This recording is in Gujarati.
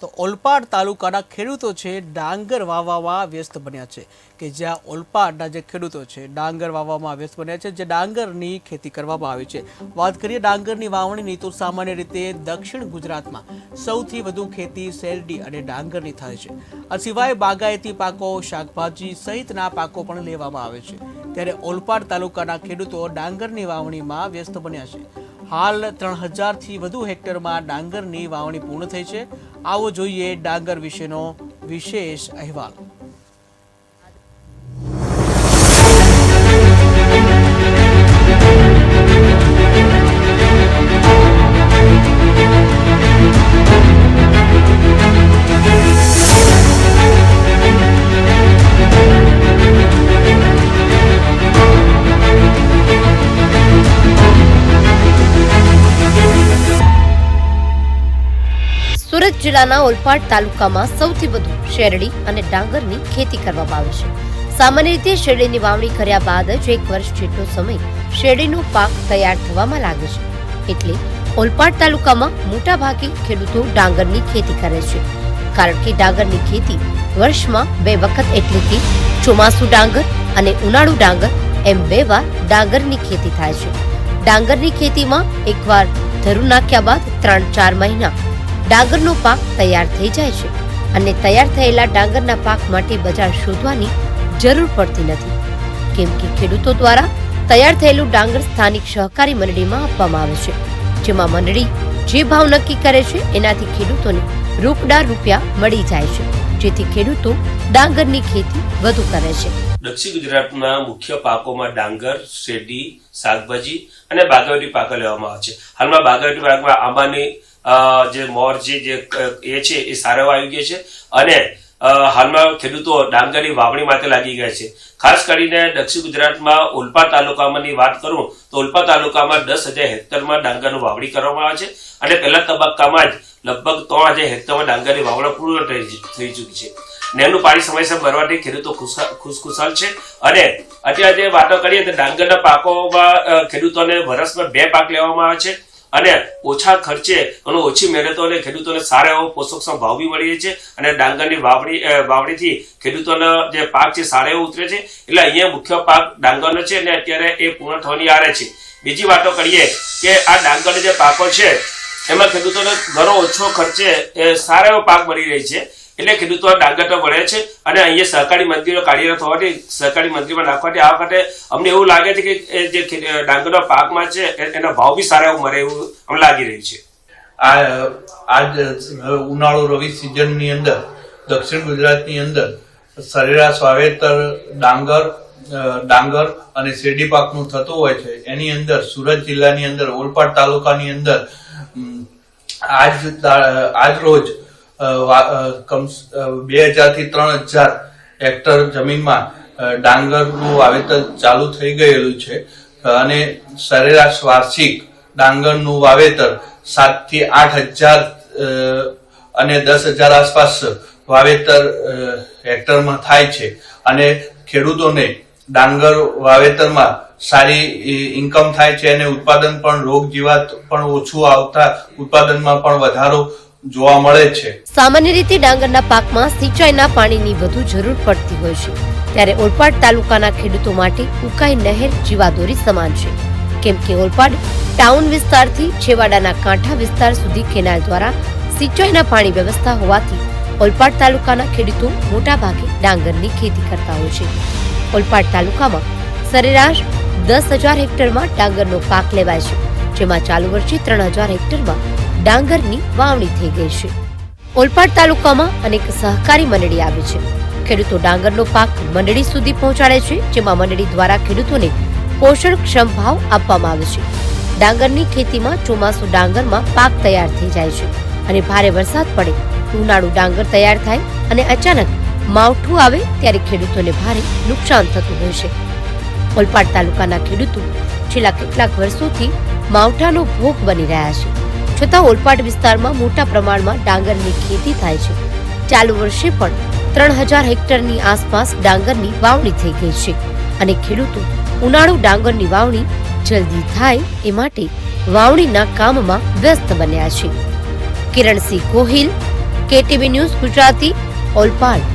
તો ઓલપાડ તાલુકાના ખેડૂતો છે ડાંગર વાવવામાં વ્યસ્ત બન્યા છે કે જ્યાં ઓલપાડના જે ખેડૂતો છે ડાંગર વાવવામાં વ્યસ્ત બન્યા છે, જે ડાંગરની ખેતી કરવામાં આવી છે. વાત કરીએ ડાંગરની વાવણીની તો સામાન્ય રીતે દક્ષિણ ગુજરાતમાં સૌથી વધુ ખેતી શેરડી અને ડાંગરની થાય છે. આ સિવાય બાગાયતી પાકો, શાકભાજી સહિતના પાકો પણ લેવામાં આવે છે. ત્યારે ઓલપાડ તાલુકાના ખેડૂતો ડાંગરની વાવણીમાં વ્યસ્ત બન્યા છે. હાલ ત્રણ હજારથી વધુ હેક્ટરમાં ડાંગરની વાવણી પૂર્ણ થઈ છે. આવો જોઈએ ડાંગર વિશેનો વિશેષ અહેવાલ. સુરત જિલ્લાના ઓલપાડ તાલુકામાં સૌથી વધુ શેરડી અને ડાંગરની ખેતી કરવામાં આવે છે. સામાન્ય રીતે શેરડીની વાવણી કર્યા બાદ જ એક વર્ષ જેટલો સમય શેરડીનો પાક તૈયાર થવામાં લાગે છે. એટલે ઓલપાડ તાલુકામાં મોટા ભાગે ખેડૂતો ડાંગરની ખેતી કરે છે. કારણ કે ડાંગરની ખેતી વર્ષમાં બે વખત એટલે કે ચોમાસું ડાંગર અને ઉનાળુ ડાંગર એમ બે વાર ડાંગરની ખેતી થાય છે. ડાંગરની ખેતીમાં એકવાર ધરું નાખ્યા બાદ ત્રણ ચાર મહિના ડાંગરનો પાક તૈયાર થઈ જાય છે અને તૈયાર થયેલા ડાંગરના પાક માટે બજાર શોધવાની જરૂર પડતી નથી. કેમ કે ખેડૂતો દ્વારા તૈયાર થયેલું ડાંગર સ્થાનિક સહકારી મંડળીમાં આપવામાં આવે છે, જેમાં મંડળી જે ભાવ નક્કી કરે છે એનાથી ખેડૂતોને રોકડા રૂપિયા મળી જાય છે, જેથી ખેડૂતો ડાંગરની ખેતી વધુ કરે છે. દક્ષિણ ગુજરાતના મુખ્ય પાકોમાં ડાંગર, શેરડી, શાકભાજી અને બાગાયતી પાકો લેવામાં આવે છે. હાલમાં બાગાયતી પાકમાં આંબાની જે મોર જે એ છે, એ સારા એવો આવી ગયો છે. અને હાલમાં ખેડૂતો ડાંગરની વાવણી માટે લાગી ગયા છે. ખાસ કરીને દક્ષિણ ગુજરાતમાં ઓલપા તાલુકામાંની વાત કરું, તો ઓલપા તાલુકામાં દસ હજાર હેક્ટરમાં ડાંગરનું વાવણી કરવામાં આવે છે. અને પહેલા તબક્કામાં જ લગભગ ત્રણ હજાર હેક્ટરમાં ડાંગરની વાવણી પૂર્ણ થઈ ચૂકી છે. નેનું પાણી સમયસર ભરવાથી ખેડૂતો ખુશા- ખુશખુશાલ છે. અને અત્યારે જે વાતો કરીએ, તો ડાંગરના પાકોમાં ખેડૂતોને વર્ષમાં બે પાક લેવામાં આવે છે. અને ઓછા ખર્ચે અને ઓછી મહેનતોને ખેડૂતોને સારા એવો પોષકક્ષમ ભાવ બી મળી રહે છે અને ડાંગરની વાવણી વાવણીથી ખેડૂતોનો જે પાક છે સારા એવો ઉતરે છે. એટલે અહીંયા મુખ્ય પાક ડાંગરનો છે અને અત્યારે એ પૂર્ણ થવાની આરે છે. બીજી વાતો કરીએ કે આ ડાંગરના જે પાકો છે, એમાં ખેડૂતોને ઘણો ઓછો ખર્ચે સારો એવો પાક મળી રહી છે. એટલે ખેડૂતો આ ડાંગર તો વળે છે અને અહીંયા સહકારી મંત્રીઓ કાર્યરત હોવાથી સહકારી મંત્રીમાં નાખવાથી આ વખતે અમને એવું લાગે છે કે જે ડાંગરના પાકમાં છે એના ભાવ બી સારા એવું મળે એવું અમને લાગી રહ્યું છે. આ આજ ઉનાળુ રવિ સિઝનની અંદર, દક્ષિણ ગુજરાતની અંદર સરેરાશ વાવેતર ડાંગર ડાંગર અને શેરડી પાકનું થતું હોય છે. એની અંદર સુરત જિલ્લાની અંદર, ઓલપાડ તાલુકાની અંદર આજ આજ રોજ બે હજારથી ત્રણ હજાર હેક્ટર જમીનમાં ડાંગરનું વાવેતર ચાલુ થઈ ગયેલું છે. અને સરેરાશ વાર્ષિક ડાંગરનું વાવેતર સાતથી આઠ હજાર અને દસ હજાર આસપાસ વાવેતર હેક્ટરમાં થાય છે. અને ખેડૂતોને ડાંગર વાવેતરમાં સારી ઇન્કમ થાય છે અને ઉત્પાદન પણ રોગ જીવાત પણ ઓછું આવતા ઉત્પાદનમાં પણ વધારો જોવા મળે છે. સામાન્ય રીતે ડાંગરના પાકમાં સિંચાઈના પાણીની વધુ જરૂર પડતી હોય છે. ત્યારે ઓલપાડ તાલુકાના ખેડૂતો માટે ઉકાઈ નહેર જીવાદોરી સમાન છે. કેમ કે ઓલપાડ ટાઉન વિસ્તારથી છેવાડાના કાંઠા વિસ્તાર સુધી કેનાલ દ્વારા સિંચાઈના પાણી વ્યવસ્થા હોવાથી ઓલપાડ તાલુકાના ખેડૂતો મોટા ભાગે ડાંગરની ખેતી કરતા હોય છે. ઓલપાડ તાલુકામાં સરેરાશ દસ હજાર હેક્ટરમાં ડાંગરનો પાક લેવાય છે. જેમાં ચાલુ વર્ષે ત્રણ હજાર હેક્ટરમાં ડાંગરની વાવણી થઈ ગઈ છે. ઓલપાડ તાલુકામાં અનેક સહકારી મંડળી આવી છે. ખેડૂતો ડાંગરનો પાક મંડળી સુધી પહોંચાડે છે, જેમાં મંડળી દ્વારા ખેડૂતોને પોષણક્ષમ ભાવ આપવામાં આવે છે. ડાંગરની ખેતીમાં ચોમાસુ ડાંગરમાં પાક તૈયાર થઈ જાય છે અને ભારે વરસાદ પડે ઉનાળુ ડાંગર તૈયાર થાય અને અચાનક માવઠું આવે ત્યારે ખેડૂતોને ભારે નુકસાન થતું હોય છે. ઓલપાડ તાલુકાના ખેડૂતો છેલ્લા કેટલાક વર્ષોથી માવઠાનો ભોગ બની રહ્યા છે. છતાં ઓલપાડ વિસ્તારમાં મોટા પ્રમાણમાં ડાંગરની ખેતી થાય છે. ચાલુ વર્ષે પણ ત્રણ હજાર હેક્ટરની આસપાસ ડાંગરની વાવણી થઈ ગઈ છે અને ખેડૂતો ઉનાળુ ડાંગરની વાવણી જલ્દી થાય એ માટે વાવણીના કામમાં વ્યસ્ત બન્યા છે. Kiransinh Gohil, KTV news Gujarati, Olpad.